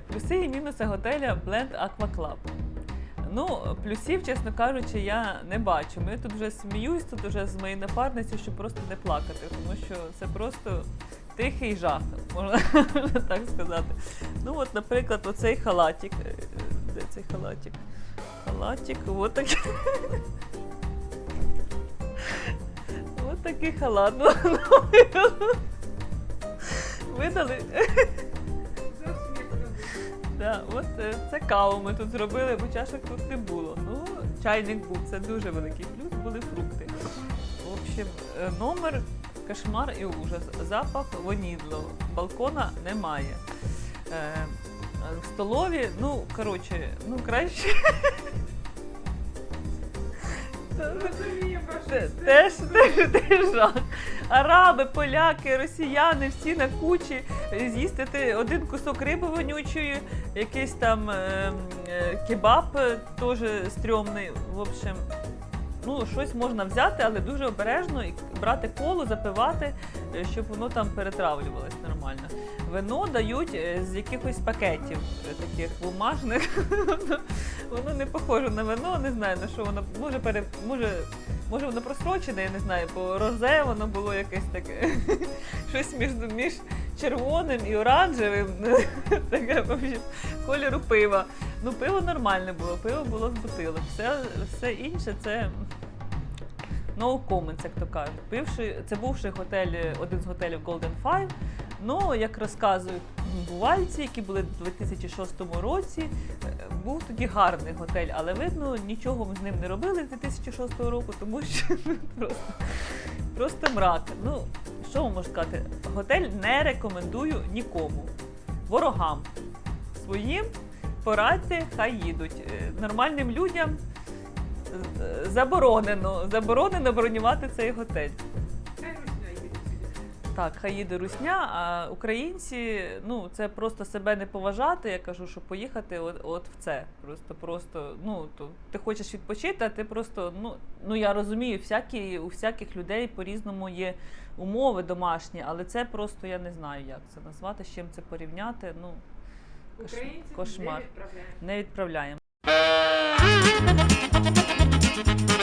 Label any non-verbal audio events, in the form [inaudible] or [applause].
Плюси і мінуси готеля Blend Aqua Club. Ну, плюсів, чесно кажучи, я не бачу. Ми тут вже сміюсь, тут вже з моєю напарницею, щоб просто не плакати, тому що це просто тихий жах, можна [laughs] так сказати. Ну, от, наприклад, оцей халатик. Е, Де цей халатик? Халатик, от такий. [laughs] От такий халат. Ну, ну, [laughs] Видали. Да, от е, це каву ми тут зробили, бо чашок тут не було. Ну, чайник був, це дуже великий плюс, були фрукти. В общем, е, номер кошмар і ужас. Запах вонідло. Балкона немає. Е, столові, ну, коротше, ну краще. [laughs] Те- Теж, теж, теж жах. Араби, поляки, росіяни, всі на кучі. З'їстити один кусок риби вонючої, якийсь там е, е, кебаб е, теж стрьомний. В общем, ну, щось можна взяти, але дуже обережно і брати коло, запивати, е, щоб воно там перетравлювалось нормально. Вино дають е, з якихось пакетів е, таких бумажних. [laughs] воно не похоже на вино, не знаю на що воно. Може, пере, може, може воно просрочене, я не знаю, бо розе воно було якесь таке. [laughs] Щось між, між червоним і оранжевим. [laughs] Таке кольору пива. Ну, пиво нормальне було, пиво було з бутилок. Все, все інше це no comments, як то кажуть. Бивши, це бувший готель, один з готелів Golden Five. Ну, як розказують бувальці, які були в 2006 році, е, був тоді гарний готель, але видно, нічого ми з ним не робили з 2006 року, тому що [laughs] просто, просто мрак. Ну, що можу сказати? Готель не рекомендую нікому. Ворогам своїм порадьте, хай їдуть. Е, Нормальним людям заборонено, заборонено бронювати цей готель. Так, хай їде русня, а українці, ну це просто себе не поважати. Я кажу, що поїхати от, от в це. Просто, просто, ну то ти хочеш відпочити, а ти просто, ну ну я розумію, всякі у всяких людей по-різному є умови домашні, але це просто я не знаю, як це назвати, з чим це порівняти. Ну кош- кошмар. не відправляємо. Не відправляємо. thank you